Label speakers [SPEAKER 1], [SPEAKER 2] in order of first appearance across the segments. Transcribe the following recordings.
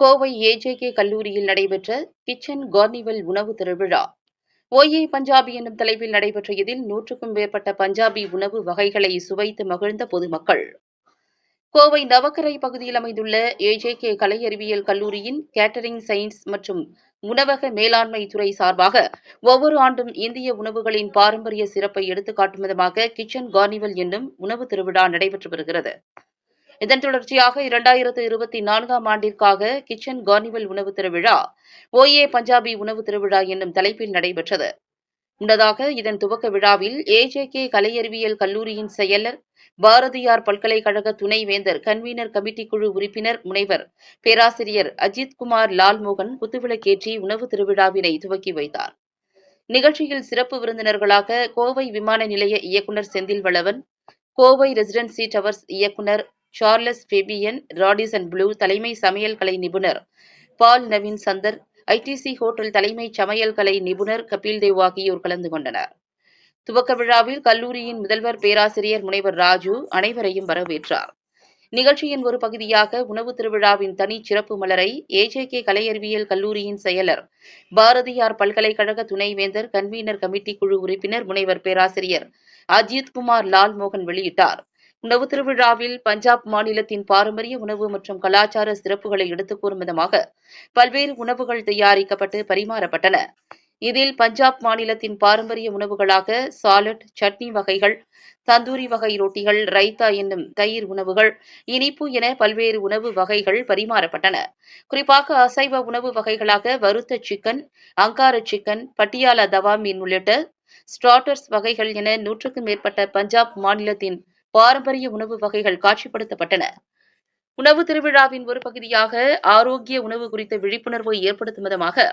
[SPEAKER 1] Kovai AJK கல்லூரியில் நடைபெற்ற kitchen carnival உணவு திருவிழா ஓஏ பஞ்சாபி என்னும் தலைப்பில் நடைபெற்ற இதில் நூற்றுக்கும் மேற்பட்ட பஞ்சாபி உணவு வகைகளை சுவைத்து மகிழ்ந்த பொதுமக்கள். கோவை நவக்கரை பகுதியில் அமைந்துள்ள ஏஜேகே கலை அறிவியல் கல்லூரியின் கேட்டரிங் சயின்ஸ் மற்றும் உணவக மேலாண்மை துறை சார்பாக ஒவ்வொரு ஆண்டும் இந்திய உணவுகளின் பாரம்பரிய சிறப்பை எடுத்துக்காட்டும் விதமாக கிச்சன் கார்னிவல் என்னும் உணவு திருவிழா நடைபெற்று வருகிறது. இதன் தொடர்ச்சியாக இரண்டாயிரத்து இருபத்தி நான்காம் ஆண்டிற்காக கிச்சன் கார்னிவல் உணவு திருவிழா ஓஏ பஞ்சாபி உணவு திருவிழா என்னும் தலைப்பில் நடைபெற்றது. முன்னதாக இதன் துவக்க விழாவில் ஏஜேகே கலையறிவியல் கல்லூரியின் செயலர் பாரதியார் பல்கலைக்கழக துணைவேந்தர் கன்வீனர் கமிட்டி குழு உறுப்பினர் முனைவர் பேராசிரியர் அஜித் குமார் லால்மோகன் குத்துவிளக்கேற்றி உணவு திருவிழாவினை துவக்கி வைத்தார். நிகழ்ச்சியில் சிறப்பு விருந்தினர்களாக கோவை விமான நிலைய இயக்குநர் செந்தில் வளவன் கோவை ரெசிடென்சி டவர்ஸ் இயக்குநர் Charles Fabian Radisson and Blu தலைமை சமையல் கலை நிபுணர். Paul Naveen Chander ITC hotel தலைமை சமையல் கலை நிபுணர் கபில் தேவ் ஆகியோர் கலந்து கொண்டனர். துவக்க விழாவில் கல்லூரியின் முதல்வர் பேராசிரியர் முனைவர் ராஜு அனைவரையும் வரவேற்றார். நிகழ்ச்சியின் ஒரு பகுதியாக உணவு திருவிழாவின் தனி சிறப்பு மலரை ஏஜேகே கலையறிவியல் கல்லூரியின் செயலர் பாரதியார் பல்கலைக்கழக துணைவேந்தர் கன்வீனர் கமிட்டி குழு உறுப்பினர் முனைவர் பேராசிரியர் அஜித் குமார் லால்மோகன் வெளியிட்டார். உணவு திருவிழாவில் பஞ்சாப் மாநிலத்தின் பாரம்பரிய உணவு மற்றும் கலாச்சார சிறப்புகளை எடுத்துக் கூறும் விதமாக பல்வேறு உணவுகள் தயாரிக்கப்பட்டு பரிமாறப்பட்டன. இதில் பஞ்சாப் மாநிலத்தின் பாரம்பரிய உணவுகளாக சாலட் சட்னி வகைகள் தந்தூரி வகை ரொட்டிகள் ரைத்தா என்னும் தயிர் உணவுகள் இனிப்பு என பல்வேறு உணவு வகைகள் பரிமாறப்பட்டன. குறிப்பாக அசைவ உணவு வகைகளாக வறுத்த சிக்கன் அங்கார சிக்கன் பட்டியாலா தவா மீன் உள்ளிட்ட ஸ்டார்டர்ஸ் வகைகள் என நூற்றுக்கும் மேற்பட்ட பஞ்சாப் மாநிலத்தின் பாரம்பரிய உணவு வகைகள் காட்சிப்படுத்தப்பட்டன. உணவு திருவிழாவின் ஒரு பகுதியாக ஆரோக்கிய உணவு குறித்த விழிப்புணர்வை ஏற்படுத்தும் விதமாக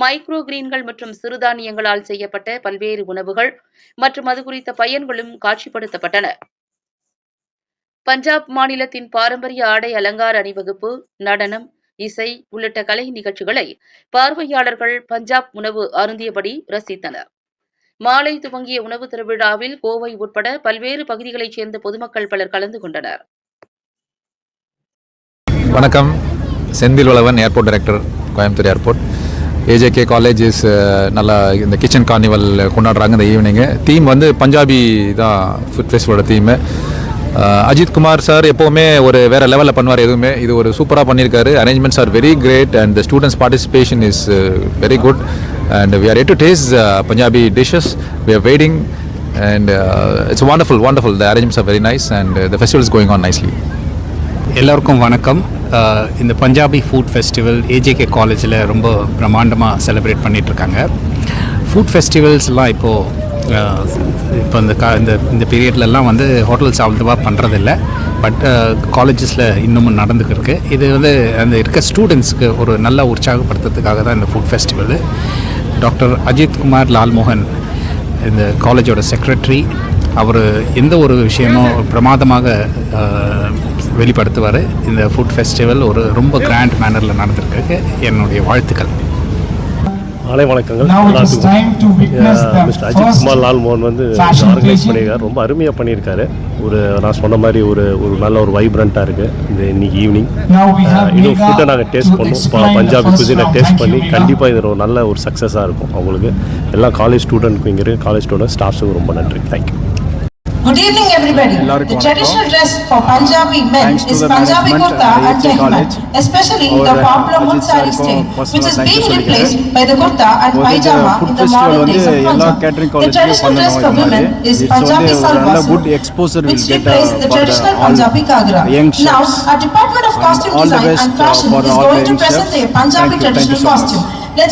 [SPEAKER 1] மைக்ரோ கிரீன்கள் மற்றும் சிறுதானியங்களால் செய்யப்பட்ட பல்வேறு உணவுகள் மற்றும் அது குறித்த பயன்களும் காட்சிப்படுத்தப்பட்டன. பஞ்சாப் மாநிலத்தின் பாரம்பரிய ஆடை அலங்கார அணிவகுப்பு நடனம் இசை உள்ளிட்ட கலை நிகழ்ச்சிகளை பார்வையாளர்கள் பஞ்சாப் உணவு அருந்தியபடி ரசித்தனர். மாலை துவங்கிய உணவு திருவிழாவில் கோவை உட்பட பல்வேறு பகுதிகளைச் சேர்ந்த பொதுமக்கள் பலர் கலந்து கொண்டனர்.
[SPEAKER 2] வணக்கம். Senthil Valavan airport director Coimbatore airport. AJK college is நல்லா இந்த கிச்சன் கார்னிவல் கொண்டாடுறாங்க இந்த ஈவினிங்கு தீம் வந்து பஞ்சாபி தான் ஃபுட் ஃபெஸ்டிவலோட தீமு அஜித் குமார் சார் எப்போவுமே ஒரு வேறு லெவலில் பண்ணுவார் எதுவுமே. இது ஒரு சூப்பராக பண்ணியிருக்காரு. Arrangements are very great and the students participation is very good and we are taste to Punjabi Punjabi dishes are waiting, and uh, it's wonderful wonderful. The arrangements are very nice and uh, the festival is going on nicely.
[SPEAKER 3] எல்லோருக்கும் வணக்கம். Uh, இந்த Punjabi food festival AJK காலேஜில் ரொம்ப பிரம்மாண்டமாக celebrate பண்ணிகிட்ருக்காங்க food ஃபெஸ்டிவல்ஸ்லாம் இப்போது uh, இப்போ இந்த கா இந்த இந்த பீரியட்லலாம் வந்து ஹோட்டல்ஸ் அவ்வளோவா பண்ணுறதில்ல பட் காலேஜஸில் uh, இன்னமும் நடந்துக்கிட்டு இது வந்து அந்த இருக்க ஸ்டூடெண்ட்ஸ்க்கு ஒரு நல்ல உற்சாகப்படுத்துறதுக்காக தான் இந்த food festival doctor Ajith Kumar Lalmohan இந்த காலேஜோட செக்ரட்டரி அவர் எந்த ஒரு விஷயமும் பிரமாதமாக வெளிப்படுத்துவார். இந்த ஃபுட் ஃபெஸ்டிவல் ஒரு ரொம்ப கிராண்ட் மேனரில் நடந்திருக்கு என்னுடைய வாழ்த்துக்கள்.
[SPEAKER 4] மாலை வணக்கங்கள். மிஸ்டர் அஜித் குமார் லால் மோகன் வந்து ஆர்கனைஸ். பண்ணியிருக்காரு. ரொம்ப அருமையாக பண்ணியிருக்காரு. ஒரு நான் சொன்ன மாதிரி ஒரு ஒரு நல்ல ஒரு வைப்ரண்ட்டாக இருக்குது இந்த இன்னைக்கு ஈவினிங்
[SPEAKER 5] have
[SPEAKER 4] இன்னும் ஃபுட்டை நாங்கள் டேஸ்ட் பண்ணோம். பஞ்சாபி குசினை. டேஸ்ட் பண்ணி. கண்டிப்பாக இது ஒரு நல்ல ஒரு சக்ஸஸாக இருக்கும். அவங்களுக்கு. எல்லா காலேஜ் ஸ்டூடெண்ட்க்கும் இங்கே காலேஜ் ஸ்டூடெண்ட் ஸ்டாஃப்ஸுக்கும் ரொம்ப நன்றி. Thank you
[SPEAKER 6] Good evening, everybody. The traditional dress for Punjabi men is Punjabi kurta and
[SPEAKER 7] chehman,
[SPEAKER 6] especially the popular mutsari style, which is being replaced by the kurta and
[SPEAKER 7] pyjama
[SPEAKER 6] in the modern days of Punjab. The traditional dress for women is Punjabi salwar which replaced the traditional Punjabi kagra. Now, our department of costume design and fashion is going to present a Punjabi traditional costume. Let's